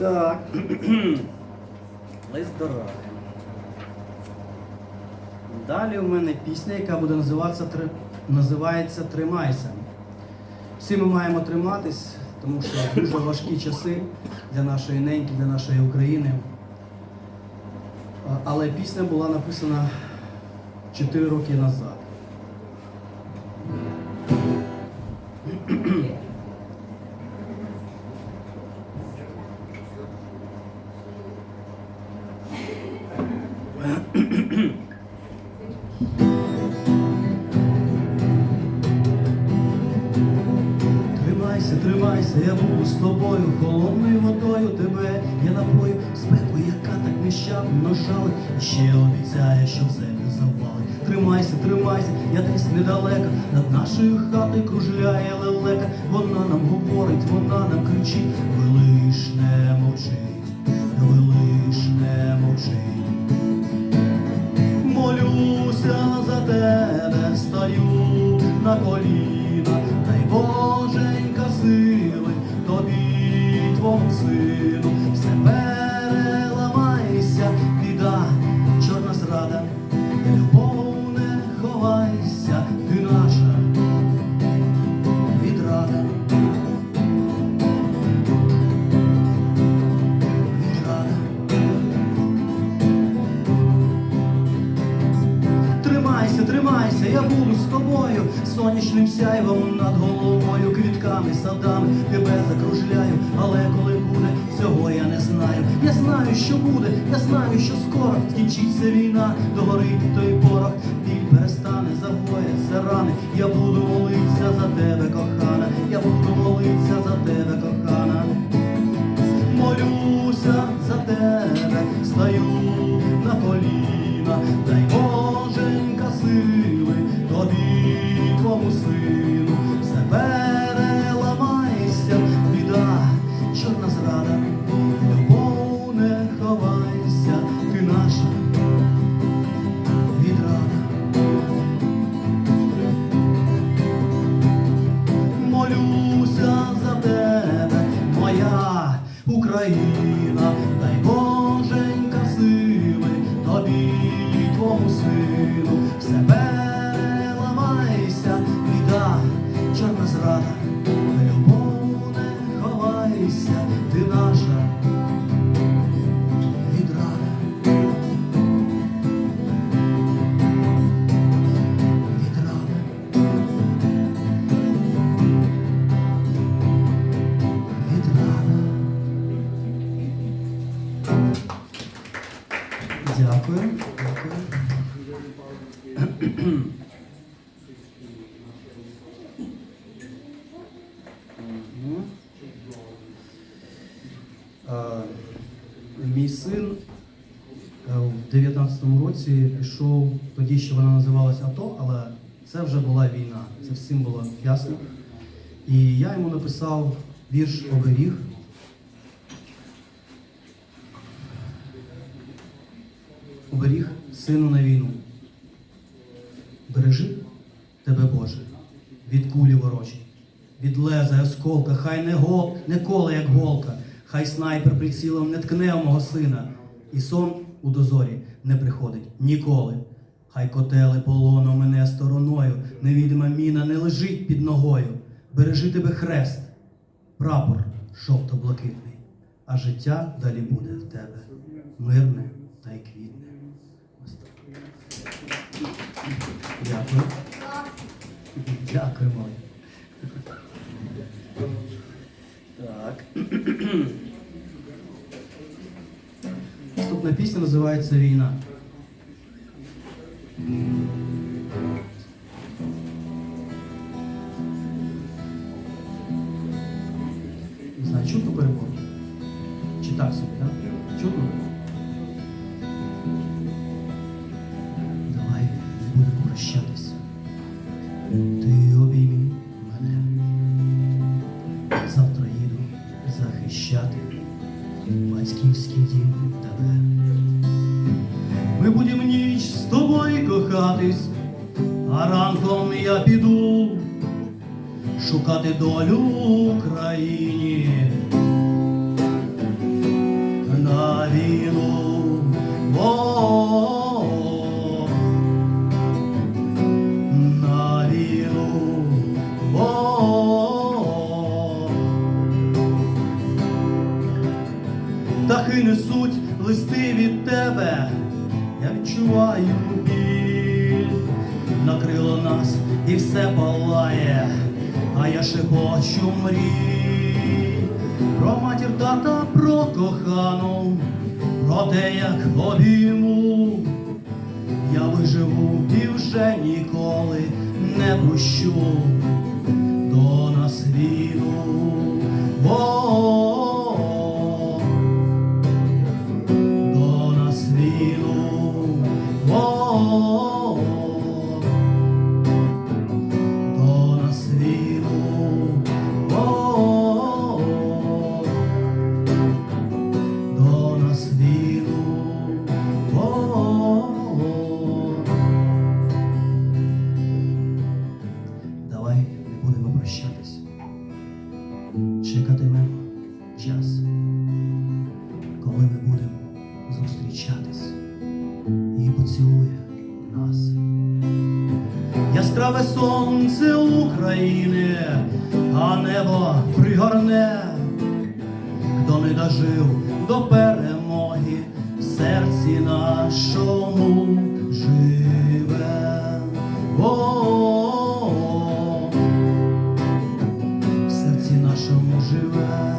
Так. Лист дороги. Далі у мене пісня, яка буде називатися, «Три- називається Тримайся. Всі ми маємо триматись, тому що дуже важкі часи для нашої неньки, для нашої України. Але пісня була написана 4 роки назад. Тримайся, тримайся, я буду з тобою, холодною водою тебе я напою, спеку, яка так нещадно жалить, ще обіцяє, що в землю завалить. Тримайся, тримайся, я десь недалеко, над нашою хатою кружляє лелека. Вона нам говорить, вона нам кричить, ви лиш не мовчить, ви лиш не мовчить. Тримайся, я буду з тобою, сонячним сяйвом над головою, квітками, садами тебе закружляю, але коли буде, цього я не знаю. Я знаю, що буде, я знаю, що скоро скінчиться війна, догорить той порох, біль перестане, загояться рани. Я буду молитися за тебе, кохана, я буду молитися за тебе, кохана. brother. 2014 році пішов, тоді ще вона називалася АТО, але це вже була війна, це всім було ясно. І я йому написав вірш оберіг. Оберіг сину на війну. Бережи тебе, Боже, від кулі ворожі, від леза, осколка, хай не гол, не коле, як голка, хай снайпер прицілом не ткне мого сина і сон у дозорі не приходить ніколи. Хай котели полону мене стороною, невідома міна не лежить під ногою. Бережи тебе хрест, прапор жовто-блакитний, а життя далі буде в тебе мирне та й квітне. Дякую. Дякую, моє. Так. Наступна пісня називається Війна. Не знаю, чутно перебор? Чи так собі, так? Чутно? Давай не будемо прощатися. Ти обійми мене. Завтра їду захищати батьківський дім тебе. Ми будемо ніч з тобою кохатись, а ранком я піду шукати долю в Україні. На війну. Відчуваю біль, накрило нас і все палає, а я шепочу мрій, про матір тата, про кохану, про те, як обійму. Я виживу і вже ніколи не пущу до нас війну. коли ми будемо зустрічатись і поцілує нас. Яскраве сонце України, а небо пригорне, хто не дожив до перемоги в серці нашому живе. О -о -о -о. В серці нашому живе.